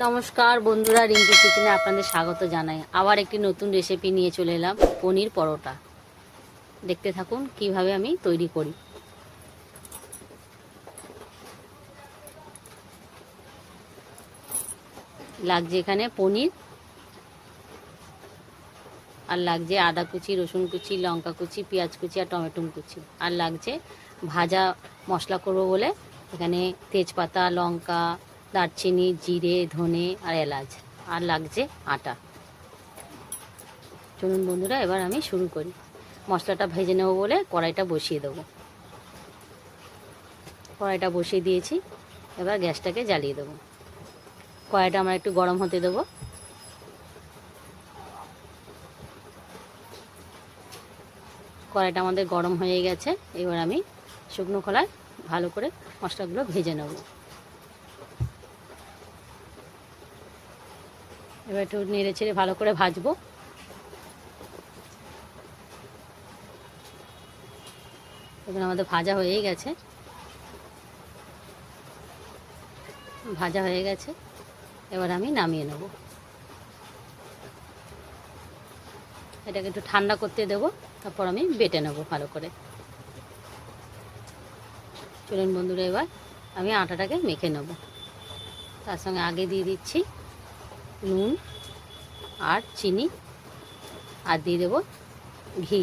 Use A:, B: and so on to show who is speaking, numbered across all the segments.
A: নমস্কার বন্ধুরা, রিঙ্কি কিচেনে আপনাদের স্বাগত জানাই। আবার একটি নতুন রেসিপি নিয়ে চলে এলাম, পনির পরোটা। দেখতে থাকুন কীভাবে আমি তৈরি করি। লাগছে এখানে পনির, আর লাগছে আদা কুচি, রসুন কুচি, লঙ্কা কুচি, পেঁয়াজ কুচি, আর টমেটো কুচি। আর লাগছে ভাজা মশলা করব বলে এখানে তেজপাতা, লঙ্কা দারচিনি, জিরে, ধনে আর এলাচ আর লাগছে আটা। চলুন বন্ধুরা, এবার আমি শুরু করি। মশলাটা ভেজে নেব বলে কড়াইটা বসিয়ে দেবো। কড়াইটা বসিয়ে দিয়েছি, এবার গ্যাসটাকে জ্বালিয়ে দেবো। কড়াইটা আমরা একটু গরম হতে দেবো। কড়াইটা আমাদের গরম হয়ে গেছে, এবার আমি শুকনো খোলায় ভালো করে মশলাগুলো ভেজে নেব। এবার একটু নেড়ে ছেড়ে ভালো করে ভাজবো। এবার আমাদের ভাজা হয়েই গেছে। ভাজা হয়ে গেছে। এবার আমি নামিয়ে নেব। এটাকে একটু ঠান্ডা করতে দেবো, তারপর আমি বেটে নেব ভালো করে। চলুন বন্ধুরা, এবার আমি আটাটাকে মেখে নেব। তার সঙ্গে আগে দিয়ে দিচ্ছি নুন আর চিনি আর দিয়ে দেবো ঘি।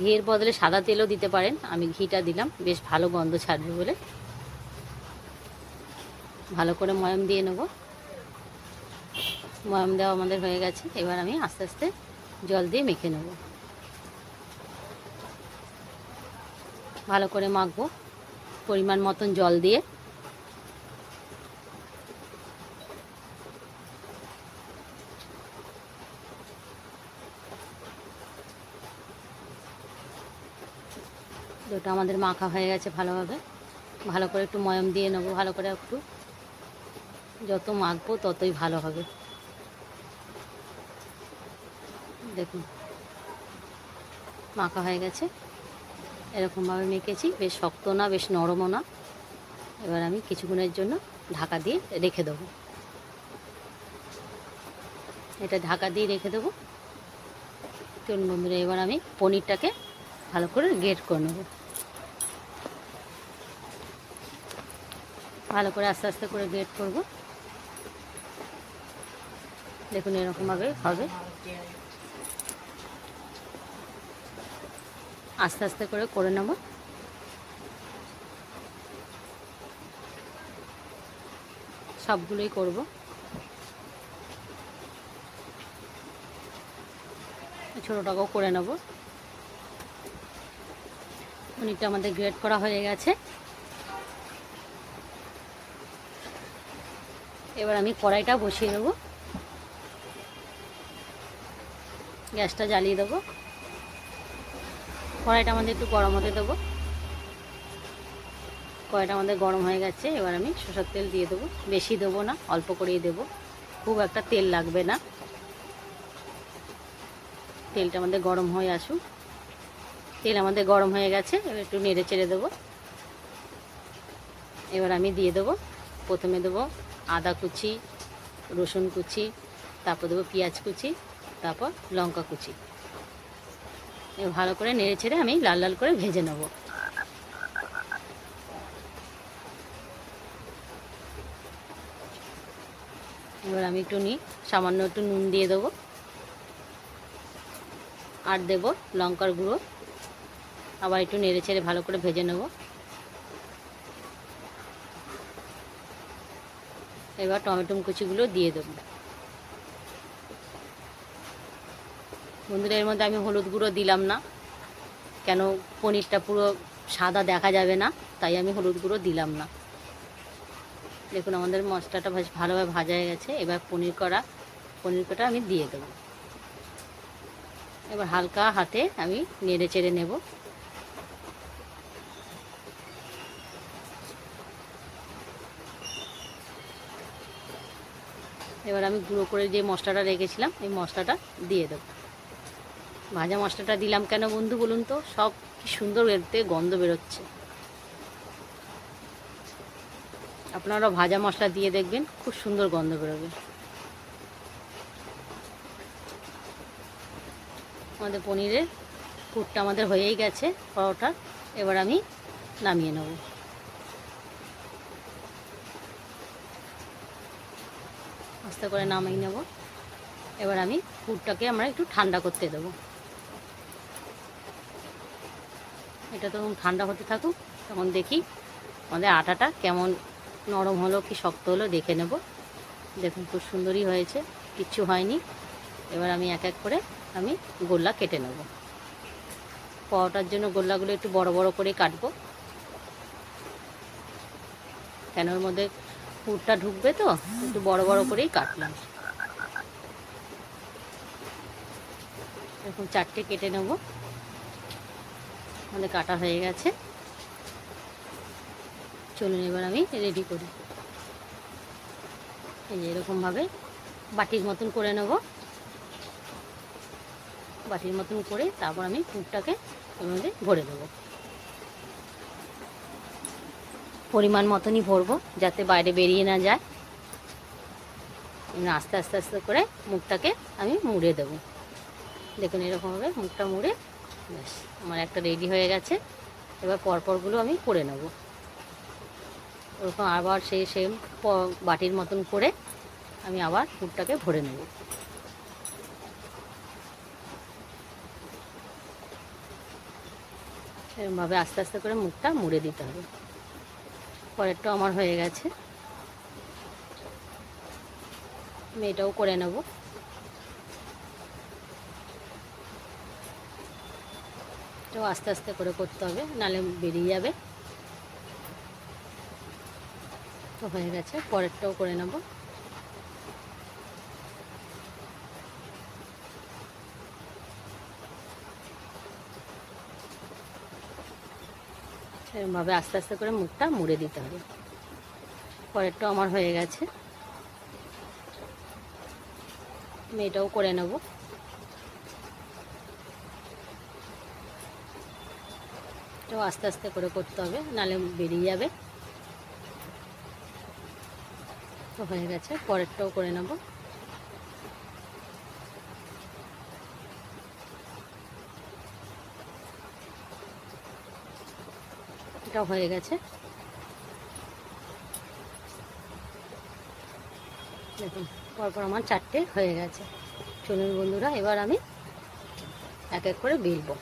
A: ঘিয়ের বদলে সাদা তেলও দিতে পারেন। আমি ঘিটা দিলাম, বেশ ভালো গন্ধ ছাড়বে বলে। ভালো করে ময়ম দিয়ে নেব। ময়ম দেওয়া আমাদের হয়ে গেছে। এবার আমি আস্তে আস্তে জল দিয়ে মেখে নেব। ভালো করে মাখবো। পরিমাণ মতন জল দিয়ে দুটো আমাদের মাখা হয়ে গেছে ভালোভাবে। ভালো করে একটু ময়ম দিয়ে নেব, ভালো করে একটু। যত মাখবো ততই ভালো হবে। দেখুন। মাখা হয়ে গেছে। এরকমভাবে মেখেছি। বেশ শক্ত না, বেশ নরমও না। এবার আমি কিছুক্ষণের জন্য ঢাকা দিয়ে রেখে দেবো। এটা ঢাকা দিয়ে রেখে দেবো। চলুন বন্ধুরা, এবার আমি পনিরটাকে ভালো করে গ্রেট করে নেব। ভালো করে আস্তে আস্তে করে গ্রেট করব। দেখুন এরকমভাবে হবে। আস্তে আস্তে করে করে নেব। সবগুলোই করব। ছোটোটাকেও করে নেব। পনিরটা আমাদের গ্রেট করা হয়ে গেছে। এবার আমি কড়াইটা বসিয়ে দেবো। গ্যাসটা জ্বালিয়ে দেবো। কড়াইটা আমাদের একটু গরম হতে দেবো। কড়াইটা আমাদের গরম হয়ে গেছে, এবার আমি সরষের তেল দিয়ে দেবো। বেশি দেবো না, অল্প করেই দেবো। খুব একটা তেল লাগবে না। তেলটা আমাদের গরম হয়ে আসুক। তেল আমাদের গরম হয়ে গেছে, এবার একটু নেড়ে চেড়ে দেবো। এবার আমি দিয়ে দেবো, প্রথমে দেবো আদা কুচি, রসুন কুচি, তারপর দেবো পেঁয়াজ কুচি, তারপর লঙ্কা কুচি। ভালো করে নেড়ে ছেড়ে আমি লাল লাল করে ভেজে নেব। এবার আমি একটু নিই সামান্য একটু নুন দিয়ে দেবো। আর দেবো লঙ্কার গুঁড়ো। আবার একটু নেড়ে ছেড়ে ভালো করে ভেজে নেব। এবার টমেটো কুচিগুলো দিয়ে দেবো। বন্ধুরা, এর মধ্যে আমি হলুদ গুঁড়ো দিলাম না, কেন পনিরটা পুরো সাদা দেখা যাবে না, তাই আমি হলুদ গুঁড়ো দিলাম না। দেখুন, আমাদের মশলাটা বেশ ভালোভাবে ভাজা হয়ে গেছে, এবার পনির করা, পনির কটা আমি দিয়ে দেবো। এবার হালকা হাতে আমি নেড়ে চেড়ে নেব। এবার আমি গুঁড়ো করে যে মশলাটা রেখেছিলাম, এই মশলাটা দিয়ে দেবো। ভাজা মশলাটা দিলাম কেন বন্ধু বলুন তো? সব কি সুন্দর থেকে গন্ধ বেরোচ্ছে। আপনারা ভাজা মশলা দিয়ে দেখবেন, খুব সুন্দর গন্ধ বেরোবে। আমাদের পনিরের পুরটা আমাদের হয়েই গেছে, পরোটা। এবার আমি নামিয়ে নেব। আস্তে করে নামিয়ে নেব। এবার আমি পুরটাকে আমরা একটু ঠান্ডা করতে দেবো। এটা তখন ঠান্ডা হতে থাকুক, তখন দেখি আমাদের আটাটা কেমন নরম হলো কি শক্ত হলো দেখে নেব। দেখুন খুব সুন্দরই হয়েছে, কিচ্ছু হয়নি। এবার আমি এক এক করে আমি গোল্লা কেটে নেব। পরোটার জন্য গোল্লাগুলো একটু বড় বড় করে কাটবো। কেন ওর মধ্যে পুরটা ঢুকবে তো, একটু বড় বড় করেই কাটলাম। এরকম চারটে কেটে নেব। আমাদের কাটা হয়ে গেছে। চলুন এবার আমি রেডি করি। এই যে এরকমভাবে বাটির মতন করে নেব। বাটির মতন করে তারপর আমি পুরটাকে মধ্যে ভরে দেবো পরিমাণ মতনই ভরবো, যাতে বাইরে বেরিয়ে না যায়। আস্তে আস্তে আস্তে করে মুখটাকে আমি মুড়ে দেবো। দেখুন এরকমভাবে মুখটা মুড়ে ব্যাস আমার একটা রেডি হয়ে গেছে। এবার পরপরগুলো আমি করে নেব। ওরকম আবার সেই সেম বাটির মতন করে আমি আবার মুখটাকে ভরে নেব। এরকমভাবে আস্তে আস্তে করে মুখটা মুড়ে দিতে হবে। পরেরটাও আমার হয়ে গেছে। আমি এটাও করে নেব। এটাও আস্তে আস্তে করে করতে হবে, নালে বেরিয়ে যাবে। তো হয়ে গেছে, পরেরটাও করে নেব। এরকমভাবে আস্তে আস্তে করে মুখটা মুড়ে দিতে হবে। পরেরটাও আমার হয়ে গেছে। আমি এটাও করে নেব। এটাও আস্তে আস্তে করে করতে হবে, নালে বেরিয়ে যাবে। তো হয়ে গেছে, পরেরটাও করে নেব। এটাও হয়ে গেছে। দেখুন, পরপর আমার চারটে হয়ে গেছে। চলুন বন্ধুরা, এবার আমি এক এক করে বেলবো।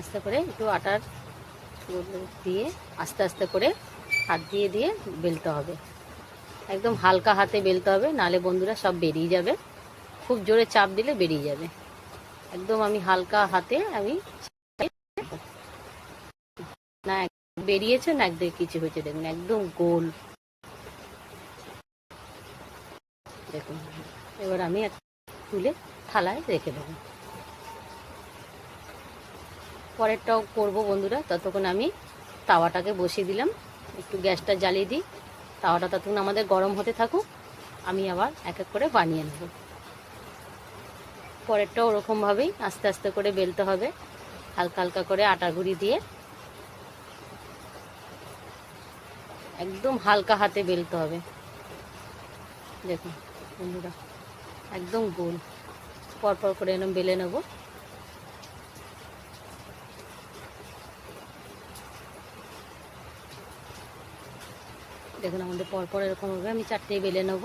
A: আস্তে করে একটু আটার দিয়ে আস্তে আস্তে করে হাত দিয়ে দিয়ে বেলতে হবে। একদম হালকা হাতে বেলতে হবে, নালে বন্ধুরা সব বেরিয়ে যাবে। খুব জোরে চাপ দিলে বেরিয়ে যাবে। একদম আমি হালকা হাতে আমি না বেরিয়েছে না একদম কিছু হয়েছে, দেখুন, একদম গোল। দেখুন, এবার আমি তুলে থালায় রেখে দেবো। পরেরটাও করব বন্ধুরা, ততক্ষণ আমি তাওয়াটাকে বসিয়ে দিলাম। একটু গ্যাসটা জ্বালিয়ে দিই, তাওয়াটা ততক্ষণ আমাদের গরম হতে থাকুক, আমি আবার এক এক করে বানিয়ে নেব। পরেরটাও ওরকমভাবেই আস্তে আস্তে করে বেলতে হবে। হালকা হালকা করে আটা গুঁড়ি দিয়ে। একদম হালকা হাতে বেলতে হবে। দেখুন বন্ধুরা, একদম গোল। পরপর করে এরকম বেলে নেব। দেখুন আমাদের পরপর এরকম হবে আমি চারটে বেলে নেব।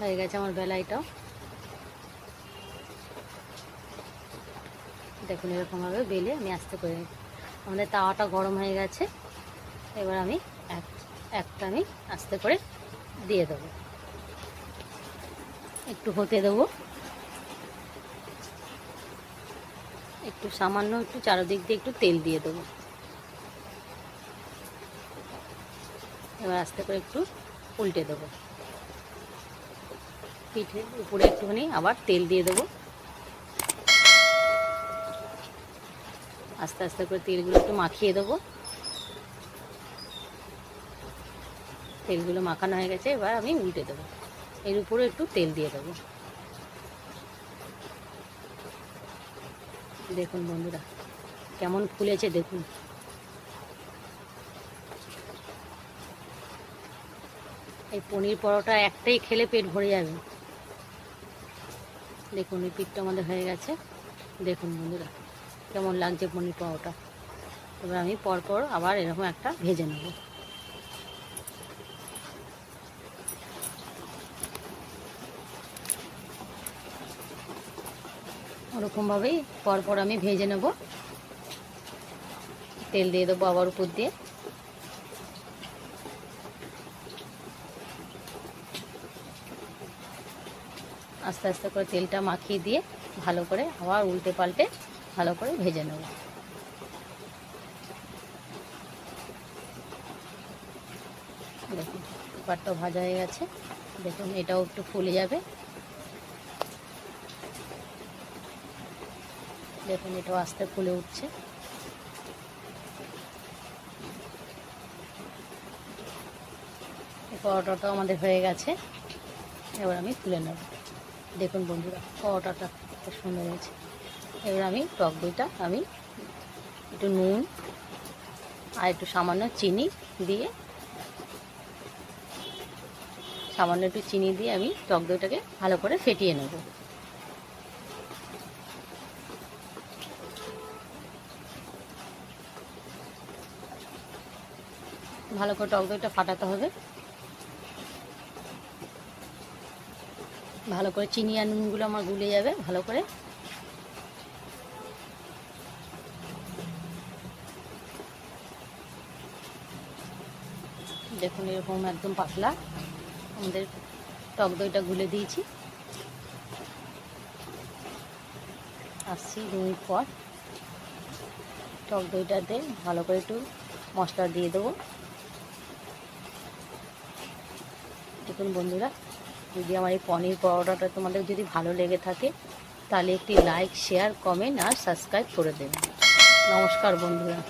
A: হয়ে গেছে আমার বেলাইটাও। দেখুন এরকমভাবে বেলে আমি আস্তে করে আমাদের তাওয়াটা গরম হয়ে গেছে। এবার আমি এক, একটা আমি আস্তে করে দিয়ে দেবো। একটু হতে দেবো। একটু সামান্য একটু চারদিক দিয়ে একটু তেল দিয়ে দেবো। এবার আস্তে করে একটু উল্টে দেবো। পিঠে উপরে একটুখানি আবার তেল দিয়ে দেবো। আস্তে আস্তে করে তেলগুলো একটু মাখিয়ে দেবো। তেলগুলো মাখানো হয়ে গেছে, এবার আমি উল্টে দেবো। এর উপরে একটু তেল দিয়ে দেবো। দেখুন বন্ধুরা, কেমন ফুলেছে দেখুন। এই পনির পরোটা একটাই খেলে পেট ভরে যাবে। দেখুন, এই পিঠটা আমাদের হয়ে গেছে। দেখুন বন্ধুরা, কেমন লাগছে পনির পরোটা এবার আমি পরপর আবার এরকম একটা ভেজে নেব। ওরকমভাবেই পরপর আমি ভেজে নেব। তেল দিয়ে দেবো আবার উপর দিয়ে। আস্তে আস্তে করে তেলটা মাখিয়ে দিয়ে ভালো করে আবার উল্টে পাল্টে ভালো করে ভেজে নেব। দেখুন পেপারটাও ভাজা হয়ে গেছে। দেখুন, এটাও একটু ফুলে যাবে। দেখুন, এটাও আস্তে ফুলে উঠছে। পরোটাটাও আমাদের হয়ে গেছে। এবার আমি তুলে নেব। দেখুন বন্ধুরা, পরোটাটা খুব সুন্দর হয়েছে। এবার আমি টক দইটা, আমি একটু নুন আর একটু সামান্য চিনি দিয়ে, সামান্য একটু চিনি দিয়ে আমি টক দইটাকে ভালো করে ফেটিয়ে নেব। ভালো করে টক দইটা ফাটাতে হবে। ভালো করে চিনি আর নুনগুলো আমার গুলে যাবে, ভালো করে। দেখুন এরকম একদম পাতলা। আমাদের টক দইটা গুলে দিয়েছি। আসছি দু মিনিট পর। টক দইটাতে ভালো করে একটু মশলা দিয়ে দেবো। দেখুন বন্ধুরা যদি আমার এই পনির পরোটাটা তোমাদের যদি ভালো লেগে থাকে, তাহলে একটি লাইক শেয়ার কমেন্ট আর সাবস্ক্রাইব করে দেবেন নমস্কার বন্ধুরা।